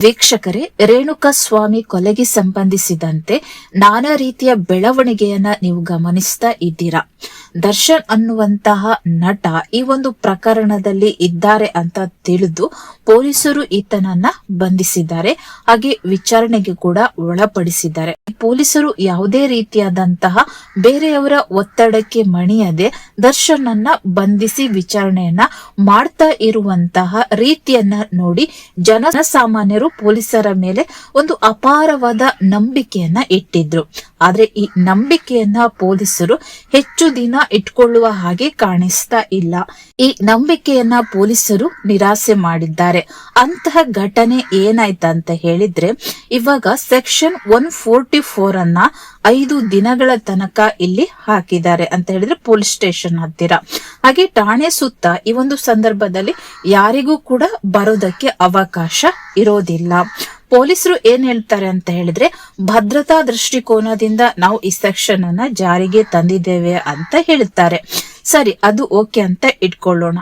ವೀಕ್ಷಕರೇ ರೇಣುಕಾ ಸ್ವಾಮಿ ಕೊಲೆಗೆ ಸಂಬಂಧಿಸಿದಂತೆ ನಾನಾ ರೀತಿಯ ಬೆಳವಣಿಗೆಯನ್ನ ನೀವು ಗಮನಿಸ್ತಾ ಇದ್ದೀರಾ? ದರ್ಶನ್ ಅನ್ನುವಂತಹ ನಟ ಈ ಒಂದು ಪ್ರಕರಣದಲ್ಲಿ ಇದ್ದಾರೆ ಅಂತ ತಿಳಿದು ಪೊಲೀಸರು ಈತನನ್ನ ಬಂಧಿಸಿದ್ದಾರೆ. ಹಾಗೆ ವಿಚಾರಣೆಗೆ ಕೂಡ ಒಳಪಡಿಸಿದ್ದಾರೆ. ಪೊಲೀಸರು ಯಾವುದೇ ರೀತಿಯಾದಂತಹ ಬೇರೆಯವರ ಒತ್ತಡಕ್ಕೆ ಮಣಿಯದೆ ದರ್ಶನ್ ಅನ್ನ ಬಂಧಿಸಿ ವಿಚಾರಣೆಯನ್ನ ಮಾಡ್ತಾ ಇರುವಂತಹ ರೀತಿಯನ್ನ ನೋಡಿ ಜನಸಾಮಾನ್ಯರು ಪೊಲೀಸರ ಮೇಲೆ ಒಂದು ಅಪಾರವಾದ ನಂಬಿಕೆಯನ್ನ ಇಟ್ಟಿದ್ರು. ಆದ್ರೆ ಈ ನಂಬಿಕೆಯನ್ನ ಪೊಲೀಸರು ಹೆಚ್ಚು ದಿನ ಇಟ್ಕೊಳ್ಳುವ ಹಾಗೆ ಕಾಣಿಸ್ತಾ ಇಲ್ಲ. ಈ ನಂಬಿಕೆಯನ್ನ ಪೊಲೀಸರು ನಿರಾಸೆ ಮಾಡಿದ್ದಾರೆ. ಅಂತಹ ಘಟನೆ ಏನಾಯ್ತಂತ ಹೇಳಿದ್ರೆ, ಇವಾಗ ಸೆಕ್ಷನ್ ಒನ್ ಫೋರ್ಟಿ ಫೋರ್ ಅನ್ನ ಐದು ದಿನಗಳ ತನಕ ಇಲ್ಲಿ ಹಾಕಿದ್ದಾರೆ ಅಂತ ಹೇಳಿದ್ರೆ ಪೊಲೀಸ್ ಸ್ಟೇಷನ್ ಹತ್ತಿರ. ಹಾಗೆ ಠಾಣೆ ಸುತ್ತ ಈ ಒಂದು ಸಂದರ್ಭದಲ್ಲಿ ಯಾರಿಗೂ ಕೂಡ ಬರೋದಕ್ಕೆ ಅವಕಾಶ ಇರೋದಿಲ್ಲ. ಪೊಲೀಸರು ಏನ್ ಹೇಳ್ತಾರೆ ಅಂತ ಹೇಳಿದ್ರೆ, ಭದ್ರತಾ ದೃಷ್ಟಿಕೋನದಿಂದ ನಾವು ಈ ಸೆಕ್ಷನ್ ಅನ್ನ ಜಾರಿಗೆ ತಂದಿದ್ದೇವೆ ಅಂತ ಹೇಳ್ತಾರೆ. ಸರಿ, ಅದು ಓಕೆ ಅಂತ ಇಟ್ಕೊಳ್ಳೋಣ.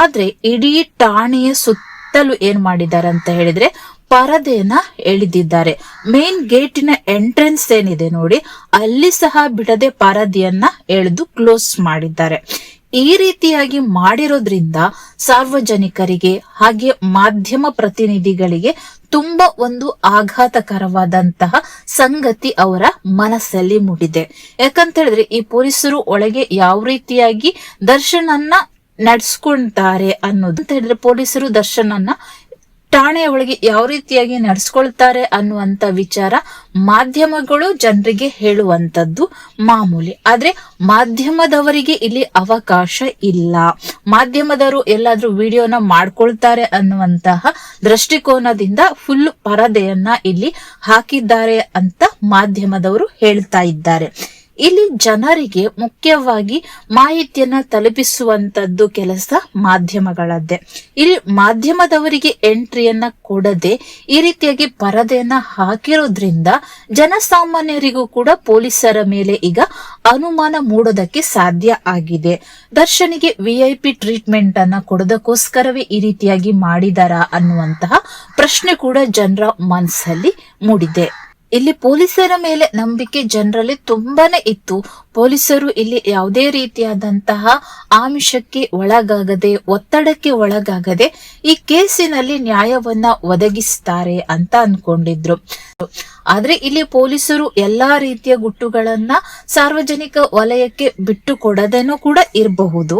ಆದ್ರೆ ಇಡೀ ಠಾಣೆಯ ಸುತ್ತಲೂ ಏನ್ ಮಾಡಿದ್ದಾರೆ ಅಂತ ಹೇಳಿದ್ರೆ ಪರದೆಯನ್ನ ಎಳೆದಿದ್ದಾರೆ. ಮೇನ್ ಗೇಟಿನ ಎಂಟ್ರೆನ್ಸ್ ಏನಿದೆ ನೋಡಿ, ಅಲ್ಲಿ ಸಹ ಬಿಡದೆ ಪರದೆಯನ್ನ ಎಳೆದು ಕ್ಲೋಸ್ ಮಾಡಿದ್ದಾರೆ. ಈ ರೀತಿಯಾಗಿ ಮಾಡಿರೋದ್ರಿಂದ ಸಾರ್ವಜನಿಕರಿಗೆ ಹಾಗೆ ಮಾಧ್ಯಮ ಪ್ರತಿನಿಧಿಗಳಿಗೆ ತುಂಬಾ ಒಂದು ಆಘಾತಕರವಾದಂತಹ ಸಂಗತಿ ಅವರ ಮನಸ್ಸಲ್ಲಿ ಮೂಡಿದೆ. ಯಾಕಂತ ಹೇಳಿದ್ರೆ ಈ ಪೊಲೀಸರು ಒಳಗೆ ಯಾವ ರೀತಿಯಾಗಿ ದರ್ಶನನ್ನ ನಡ್ಸ್ಕೊಂತಾರೆ ಅನ್ನೋದು. ಅಂತ ಹೇಳಿದ್ರೆ ಪೊಲೀಸರು ದರ್ಶನನ್ನ ಠಾಣೆಯ ಒಳಗೆ ಯಾವ ರೀತಿಯಾಗಿ ನಡೆಸ್ಕೊಳ್ತಾರೆ ಅನ್ನುವಂತ ವಿಚಾರ ಮಾಧ್ಯಮಗಳು ಜನರಿಗೆ ಹೇಳುವಂತದ್ದು ಮಾಮೂಲಿ. ಆದ್ರೆ ಮಾಧ್ಯಮದವರಿಗೆ ಇಲ್ಲಿ ಅವಕಾಶ ಇಲ್ಲ. ಮಾಧ್ಯಮದವರು ಎಲ್ಲಾದ್ರೂ ವಿಡಿಯೋನ ಮಾಡ್ಕೊಳ್ತಾರೆ ಅನ್ನುವಂತಹ ದೃಷ್ಟಿಕೋನದಿಂದ ಫುಲ್ ಪರದೆಯನ್ನ ಇಲ್ಲಿ ಹಾಕಿದ್ದಾರೆ ಅಂತ ಮಾಧ್ಯಮದವರು ಹೇಳ್ತಾ ಇದ್ದಾರೆ. ಇಲ್ಲಿ ಜನರಿಗೆ ಮುಖ್ಯವಾಗಿ ಮಾಹಿತಿಯನ್ನ ತಲುಪಿಸುವಂತದ್ದು ಕೆಲಸ ಮಾಧ್ಯಮಗಳದ್ದೇ. ಇಲ್ಲಿ ಮಾಧ್ಯಮದವರಿಗೆ ಎಂಟ್ರಿಯನ್ನ ಕೊಡದೆ ಈ ರೀತಿಯಾಗಿ ಪರದೆಯನ್ನ ಹಾಕಿರೋದ್ರಿಂದ ಜನಸಾಮಾನ್ಯರಿಗೂ ಕೂಡ ಪೊಲೀಸರ ಮೇಲೆ ಈಗ ಅನುಮಾನ ಮೂಡೋದಕ್ಕೆ ಸಾಧ್ಯ ಆಗಿದೆ. ದರ್ಶನಿಗೆ ವಿಐಪಿ ಟ್ರೀಟ್ಮೆಂಟ್ ಅನ್ನ ಕೊಡೋದಕ್ಕೋಸ್ಕರವೇ ಈ ರೀತಿಯಾಗಿ ಮಾಡಿದಾರಾ ಅನ್ನುವಂತಹ ಪ್ರಶ್ನೆ ಕೂಡ ಜನರ ಮನಸ್ಸಲ್ಲಿ ಮೂಡಿದೆ. ಇಲ್ಲಿ ಪೊಲೀಸರ ಮೇಲೆ ನಂಬಿಕೆ ಜನರಲ್ಲಿ ತುಂಬಾನೇ ಇತ್ತು. ಪೊಲೀಸರು ಇಲ್ಲಿ ಯಾವುದೇ ರೀತಿಯಾದಂತಹ ಆಮಿಷಕ್ಕೆ ಒಳಗಾಗದೆ, ಒತ್ತಡಕ್ಕೆ ಒಳಗಾಗದೆ ಈ ಕೇಸಿನಲ್ಲಿ ನ್ಯಾಯವನ್ನ ಒದಗಿಸ್ತಾರೆ ಅಂತ ಅನ್ಕೊಂಡಿದ್ರು. ಆದ್ರೆ ಇಲ್ಲಿ ಪೊಲೀಸರು ಎಲ್ಲಾ ರೀತಿಯ ಗುಟ್ಟುಗಳನ್ನ ಸಾರ್ವಜನಿಕ ವಲಯಕ್ಕೆ ಬಿಟ್ಟು ಕೊಡದೇನು ಕೂಡ ಇರಬಹುದು.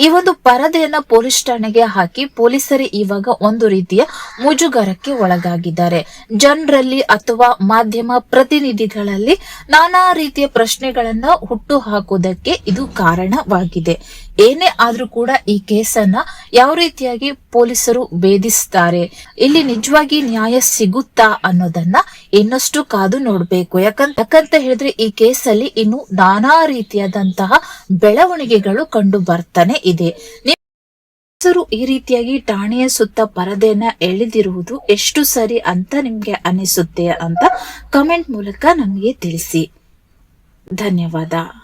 ಈ ಒಂದು ಪರದೆಯನ್ನ ಪೊಲೀಸ್ ಠಾಣೆಗೆ ಹಾಕಿ ಪೊಲೀಸರೇ ಇವಾಗ ಒಂದು ರೀತಿಯ ಮುಜುಗರಕ್ಕೆ ಒಳಗಾಗಿದ್ದಾರೆ. ಜನರಲ್ಲಿ ಅಥವಾ ಮಾಧ್ಯಮ ಪ್ರತಿನಿಧಿಗಳಲ್ಲಿ ನಾನಾ ರೀತಿಯ ಪ್ರಶ್ನೆಗಳನ್ನ ಹುಟ್ಟು ಹಾಕುವುದಕ್ಕೆ ಇದು ಕಾರಣವಾಗಿದೆ. ಏನೇ ಆದ್ರೂ ಕೂಡ ಈ ಕೇಸನ್ನ ಯಾವ ರೀತಿಯಾಗಿ ಪೊಲೀಸರು ಭೇದಿಸ್ತಾರೆ? ಇಲ್ಲಿ ನಿಜವಾಗಿ ನ್ಯಾಯ ಸಿಗುತ್ತಾ ಅನ್ನೋದನ್ನ ಇನ್ನಷ್ಟು ಕಾದು ನೋಡ್ಬೇಕು. ಯಾಕಂತ ಯಾಕಂತ ಹೇಳಿದ್ರೆ ಈ ಕೇಸಲ್ಲಿ ಇನ್ನು ನಾನಾ ರೀತಿಯಾದಂತಹ ಬೆಳವಣಿಗೆಗಳು ಕಂಡು ಬರ್ತಾನೆ ಇದೆ. ಈ ರೀತಿಯಾಗಿ ಠಾಣೆಯ ಸುತ್ತ ಪರದೆಯನ್ನ ಎಳೆದಿರುವುದು ಎಷ್ಟು ಸರಿ ಅಂತ ನಿಮ್ಗೆ ಅನಿಸುತ್ತೆ ಅಂತ ಕಮೆಂಟ್ ಮೂಲಕ ನಮಗೆ ತಿಳಿಸಿ. ಧನ್ಯವಾದ.